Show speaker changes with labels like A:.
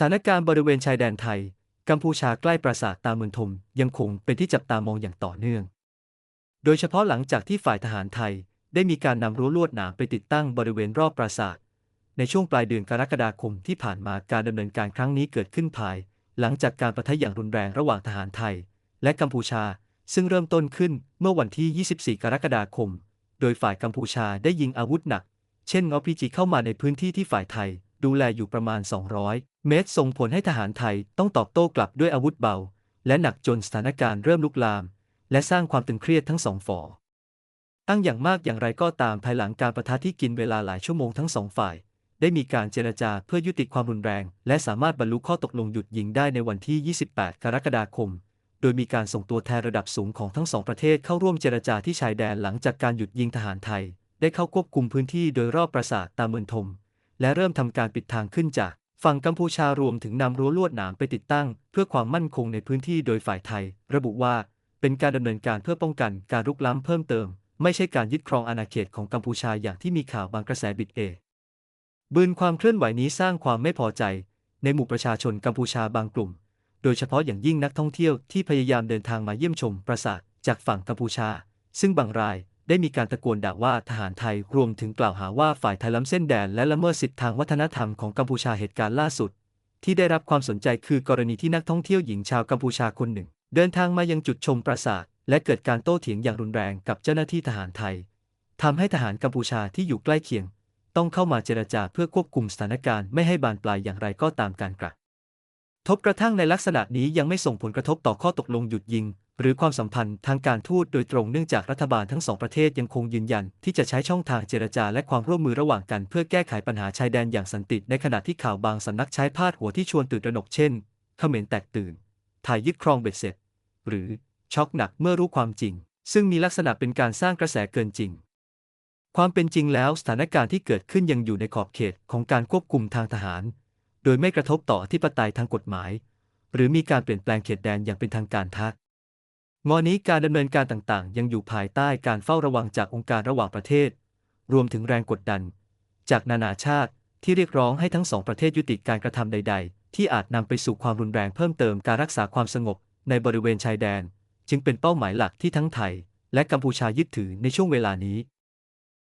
A: ถานการณ์บริเวณชายแดนไทย กัมพูชาใกล้ปราสาทตาเมืองทมยังคงเป็นที่จับตามองอย่างต่อเนื่อง โดยเฉพาะหลังจากที่ฝ่ายทหารไทยได้มีการนำรั้วลวดหนามไปติดตั้งบริเวณรอบปราสาท ในช่วงปลายเดือนกรกฎาคมที่ผ่านมาการดำเนินการครั้งนี้เกิดขึ้นภาย หลังจากการประทะอย่างรุนแรงระหว่างทหารไทย และกัมพูชา ซึ่งเริ่มต้นขึ้นเมื่อวันที่ 24 กรกฎาคม โดยฝ่ายกัมพูชาได้ยิงอาวุธหนัก เช่นอพีจีเข้ามาในพื้นที่ที่ฝ่ายไทย ดูแลอยู่ประมาณ 200 เมตร ส่งผลให้ทหารไทยต้องตอบโต้กลับด้วยอาวุธเบา และหนักจนสถานการณ์เริ่มลุกลาม และสร้างความตึงเครียดทั้งสองฝ่ายตั้งอย่างมากอย่างไรก็ตามภายหลังการประทะที่กินเวลาหลายชั่วโมงทั้งสองฝ่าย ได้มีการเจรจาเพื่อยุติความรุนแรง และสามารถบรรลุข้อตกลงหยุดยิงได้ในวันที่ 28 กรกฎาคมโดยมีการส่งตัวแทนระดับสูงของทั้งสองประเทศเข้าร่วมเจรจาที่ชายแดนหลังจากการหยุดยิงทหารไทย ได้เข้าควบคุมพื้นที่โดยรอบปราสาทตามเมืองทม และเริ่มทำการปิดทางขึ้นจากฝั่งกัมพูชารวมถึงนำรั้วลวดหนามไปติดตั้ง เพื่อความมั่นคงในพื้นที่โดยฝ่ายไทย ระบุว่า เป็นการดำเนินการเพื่อป้องกันการรุกล้ำเพิ่มเติม ไม่ใช่การยึดครองอาณาเขตของกัมพูชาอย่างที่มีข่าวบางกระแสบิดเอบืนความเคลื่อนไหวนี้สร้างความไม่พอใจ ในหมู่ประชาชนกัมพูชาบางกลุ่ม โดยเฉพาะอย่างยิ่งนักท่องเที่ยวที่พยายามเดินทางมาเยี่ยมชมปราสาทจากฝั่งกัมพูชา ซึ่งบางราย ได้มีการตะโกนด่าว่าทหารไทยรวมถึงกล่าวหาว่าฝ่ายไทยล้ำเส้นแดนและละเมิดสิทธิทางวัฒนธรรมของกัมพูชาเหตุการณ์ล่าสุด ที่ได้รับความสนใจคือกรณีที่นักท่องเที่ยวหญิงชาวกัมพูชาคนหนึ่ง เดินทางมายังจุดชมปราสาทและเกิดการโต้เถียงอย่างรุนแรงกับเจ้าหน้าที่ทหารไทยทำให้ทหารกัมพูชาที่อยู่ใกล้เคียง ต้องเข้ามาเจรจาเพื่อควบคุมสถานการณ์ไม่ให้บานปลายอย่างไรก็ตามการกระทบกระทั่งในลักษณะนี้ยังไม่ส่งผลกระทบต่อข้อตกลงหยุดยิง หรือความสัมพันธ์ทางการทูตโดยตรงเนื่องจากรัฐบาลทั้งสองประเทศยังคงยืนยัน ที่จะใช้ช่องทางเจรจาและความร่วมมือระหว่างกันเพื่อแก้ไขปัญหาชายแดนอย่างสันติ ในขณะที่ข่าวบางสำนักใช้พาดหัวที่ชวนตื่นตระหนกเช่นเขมรแตกตื่นไทยยึดครองเบ็ดเสร็จ หรือช็อกหนักเมื่อรู้ความจริง ซึ่งมีลักษณะเป็นการสร้างกระแสเกินจริง ความเป็นจริงแล้วสถานการณ์ที่เกิดขึ้นยังอยู่ในขอบเขตของการควบคุมทางทหาร โดยไม่กระทบต่ออธิปไตยทางกฎหมาย หรือมีการเปลี่ยนแปลงเขตแดนอย่างเป็นทางการทัก งอนี้การดำเนินการต่างๆ ยังอยู่ภายใต้การเฝ้าระวังจากองค์การระหว่างประเทศ รวมถึงแรงกดดัน จากนานาชาติที่เรียกร้องให้ทั้งสองประเทศยุติการกระทำใด ๆ ที่อาจนำไปสู่ความรุนแรงเพิ่มเติมการรักษาความสงบในบริเวณชายแดน จึงเป็นเป้าหมายหลักที่ทั้งไทย และกัมพูชายึดถือในช่วงเวลานี้